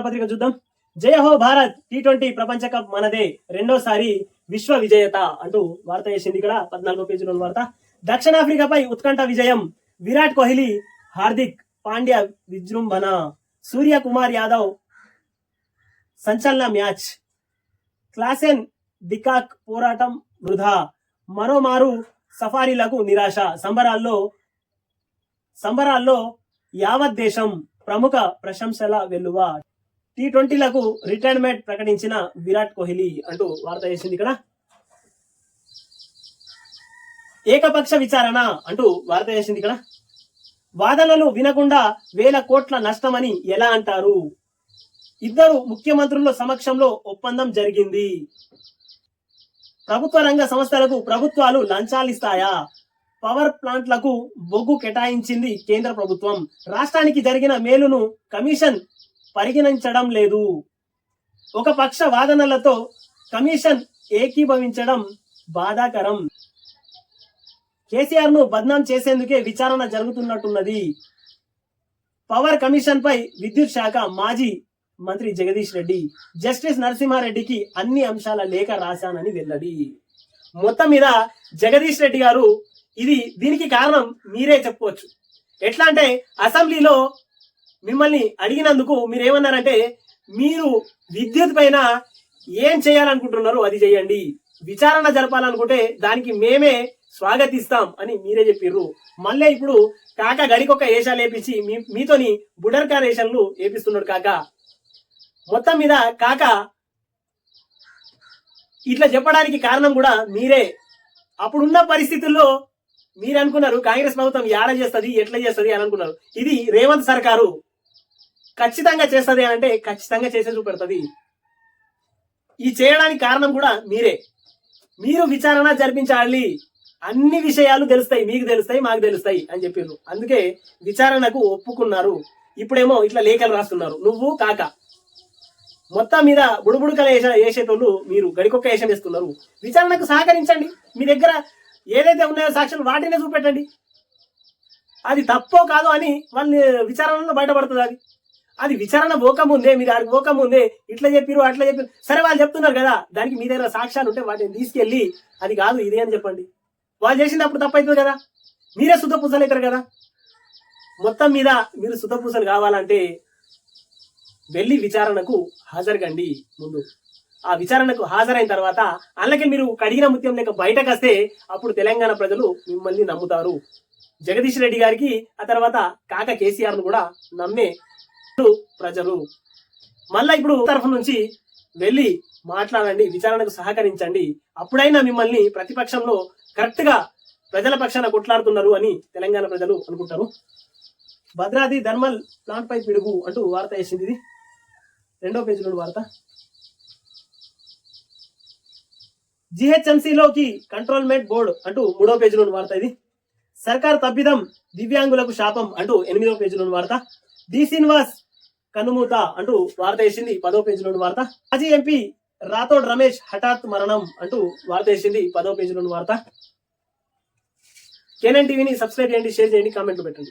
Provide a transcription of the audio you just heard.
పత్రిక చూద్దాం. జయ హో భారత్ టీ ట్వంటీ ప్రపంచ కప్ మనదే. రెండోసారి విశ్వ విజేత అంటూ వార్త వేసింది ఇక్కడ. పద్నాలుగో పేజీలో వార్త. దక్షిణాఫ్రికాపై ఉత్కంఠ విజయం. విరాట్ కోహ్లీ హార్దిక్ పాండ్యా విజృంభణ. సూర్య కుమార్ యాదవ్ సంచలన మ్యాచ్. క్లాసెన్ డికాక్ పోరాటం వృధా. మరోమారు సఫారీలకు నిరాశ. సంబరాల్లో సంబరాల్లో యావత్ దేశం ప్రముఖ ప్రశంసల వెల్లువ. టీ ట్వంటీలకు రిటైర్మెంట్ ప్రకటించిన విరాట్ కోహ్లీ అంటూ వార్త చేసింది ఇక్కడ. ఏకపక్ష విచారణ అంటూ వార్త చేసింది ఇక్కడ. వాదనలు వినకుండా వేల కోట్ల నష్టమని ఎలా అంటారు? ఇద్దరు ముఖ్యమంత్రుల సమక్షంలో ఒప్పందం జరిగింది. ప్రభుత్వ రంగ సంస్థలకు ప్రభుత్వాలు లంచాలిస్తాయా పవర్ ప్లాంట్లకు బొగ్గు కేటాయించింది కేంద్ర ప్రభుత్వం. రాష్ట్రానికి జరిగిన మేలును కమిషన్ పరిగణించడం లేదు. ఒక పక్ష వాదనలతో కమిషన్ ఏకీభవించడం బాధాకరం. కేసీఆర్ను బద్నాం చేసేందుకే విచారణ జరుగుతున్నట్టున్నది. పవర్ కమిషన్ పై విద్యుత్ శాఖ మాజీ మంత్రి జగదీష్ రెడ్డి జస్టిస్ నరసింహారెడ్డికి అన్ని అంశాల లేఖ రాశానని వెల్లడి. మొత్తం మీద జగదీష్ రెడ్డి గారు ఇది దీనికి కారణం మీరే చెప్పుకోవచ్చు. ఎట్లా అంటే అసెంబ్లీలో మిమ్మల్ని అడిగినందుకు మీరు ఏమన్నారంటే మీరు విద్యుత్ పైన ఏం చేయాలనుకుంటున్నారో అది చేయండి. విచారణ జరపాలనుకుంటే దానికి మేమే స్వాగతిస్తాం అని మీరే చెప్పిర్రు. మళ్ళీ ఇప్పుడు కాక గడికొక ఏషాలు వేపించి మీ మీతోని బుడర్కార్ రేషన్లు వేపిస్తున్నాడు కాక. మొత్తం మీద కాక ఇట్లా చెప్పడానికి కారణం కూడా మీరే. అప్పుడున్న పరిస్థితుల్లో మీరు అనుకున్నారు కాంగ్రెస్ ప్రభుత్వం యాడ చేస్తుంది ఎట్లా చేస్తుంది అని అనుకున్నారు. ఇది రేవంత్ సర్కారు. ఖచ్చితంగా చేస్తుంది అని అంటే ఖచ్చితంగా చేసే చూపెడుతుంది. ఈ చేయడానికి కారణం కూడా మీరే. మీరు విచారణ జరిపించాలి. అన్ని విషయాలు తెలుస్తాయి. మీకు తెలుస్తాయి మాకు తెలుస్తాయి అని చెప్పారు అందుకే విచారణకు ఒప్పుకున్నారు. ఇప్పుడేమో ఇట్లా లేఖలు రాస్తున్నారు. నువ్వు కాక. మొత్తం మీద బుడుబుడుకల వేసే వేసేటోళ్ళు మీరు గడికొక్క వేషం వేస్తున్నారు. విచారణకు సహకరించండి. మీ దగ్గర ఏదైతే ఉన్నాయో సాక్ష్యాలు వాటినే చూపెట్టండి. అది తప్పో కాదో అని వాళ్ళ విచారణలో బయటపడుతుంది అది. అది విచారణ పోకముందే మీరు ఆడికి పోకముందే ఇట్లా చెప్పిరు అట్లా చెప్పిరు. సరే వాళ్ళు చెప్తున్నారు కదా దానికి మీ దగ్గర సాక్ష్యాలు ఉంటే వాటిని తీసుకెళ్ళి అది కాదు ఇదే అని చెప్పండి. వాళ్ళు చేసినప్పుడు తప్పు అవుతుంది కదా? మీరే శుద్ధ పూసలు అవుతారు కదా? మొత్తం మీద మీరు శుద్ధ పూసలు కావాలంటే వెళ్ళి విచారణకు హాజరుగండి ముందు. ఆ విచారణకు హాజరైన తర్వాత అందుకే మీరు కడిగిన ముత్యం లేక బయటకు వస్తే అప్పుడు తెలంగాణ ప్రజలు మిమ్మల్ని నమ్ముతారు. జగదీష్ రెడ్డి గారికి ఆ తర్వాత కాక కేసీఆర్ను కూడా నమ్మే ప్రజలు మళ్ళా ఇప్పుడు తరఫు నుంచి వెళ్ళి మాట్లాడండి విచారణకు సహకరించండి. అప్పుడైనా మిమ్మల్ని ప్రతిపక్షంలో కరెక్ట్గా ప్రజల పక్షాన కొట్లాడుతున్నారు అని తెలంగాణ ప్రజలు అనుకుంటారు. భద్రాది ధర్మల్ ప్లాంట్ పై పిడుగు అంటూ వార్త వేసింది ఇది. రెండో పేజీలో వార్త. జిహెచ్ఎంసీలోకి కంట్రోల్మెంట్ బోర్డు అంటూ మూడో పేజీలోని వార్త ఇది. సర్కార్ తప్పిదం దివ్యాంగులకు శాపం అంటూ ఎనిమిదో పేజీలోని వార్త. డి శ్రీనివాస్ కనుమూత అంటూ వార్త వేసింది. పదో పేజీలోని వార్త. మాజీ ఎంపీ రాథోడ్ రమేష్ హఠాత్ మరణం అంటూ వార్త వేసింది. పదో పేజీలోని వార్త. కేనన్ టీవీని సబ్స్క్రైబ్ చేయండి షేర్ చేయండి కామెంట్లు పెట్టండి.